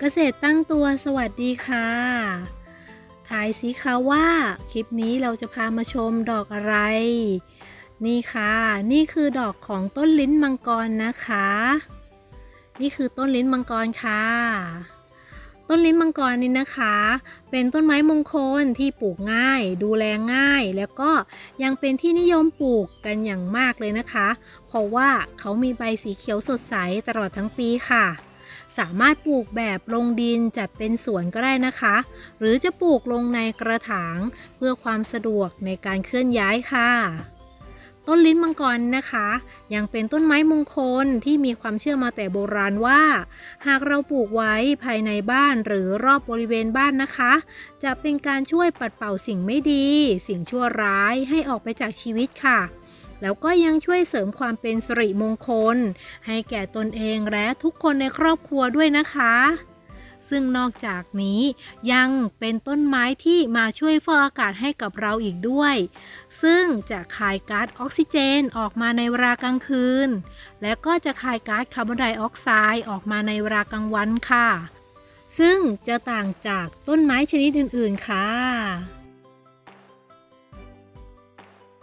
เกษตรตั้งตัวสวัสดีค่ะทายสิคะว่าคลิปนี้เราจะพามาชมดอกอะไร นี่ค่ะ นี่คือดอกของต้นลิ้นมังกรนะคะ นี่คือต้นลิ้นมังกรค่ะ ต้นลิ้นมังกรนี่นะคะ เป็นต้นไม้มงคลที่ปลูกง่าย ดูแลง่าย แล้วก็ยังเป็นที่นิยมปลูกกันอย่างมากเลยนะคะ เพราะว่าเขามีใบสีเขียวสดใสตลอดทั้งปีค่ะ สามารถปลูกแบบลงดินจัดเป็นสวนก็ได้นะคะ หรือจะปลูกลงในกระถางเพื่อความสะดวกในการเคลื่อนย้ายค่ะต้นลิ้นมังกรนะคะ ยังเป็นต้นไม้มงคลที่มีความเชื่อมาแต่โบราณว่า หากเราปลูกไว้ภายในบ้านหรือรอบบริเวณบ้านนะคะ จะเป็นการช่วยปัดเป่าสิ่งไม่ดี สิ่งชั่วร้ายให้ออกไปจากชีวิตค่ะ แล้วก็ยังช่วยเสริมความเป็นสิริมงคล ให้แก่ตนเองและทุกคนในครอบครัวด้วยนะคะ ซึ่งนอกจากนี้ยังเป็นต้นไม้ที่มาช่วยฟอกอากาศให้กับเราอีกด้วย ซึ่งจะคายก๊าซออกซิเจนออกมาในเวลากลางคืน และก็จะคายก๊าซคาร์บอนไดออกไซด์ออกมาในเวลากลางวันค่ะ ซึ่งจะต่างจากต้นไม้ชนิดอื่น ๆ ค่ะ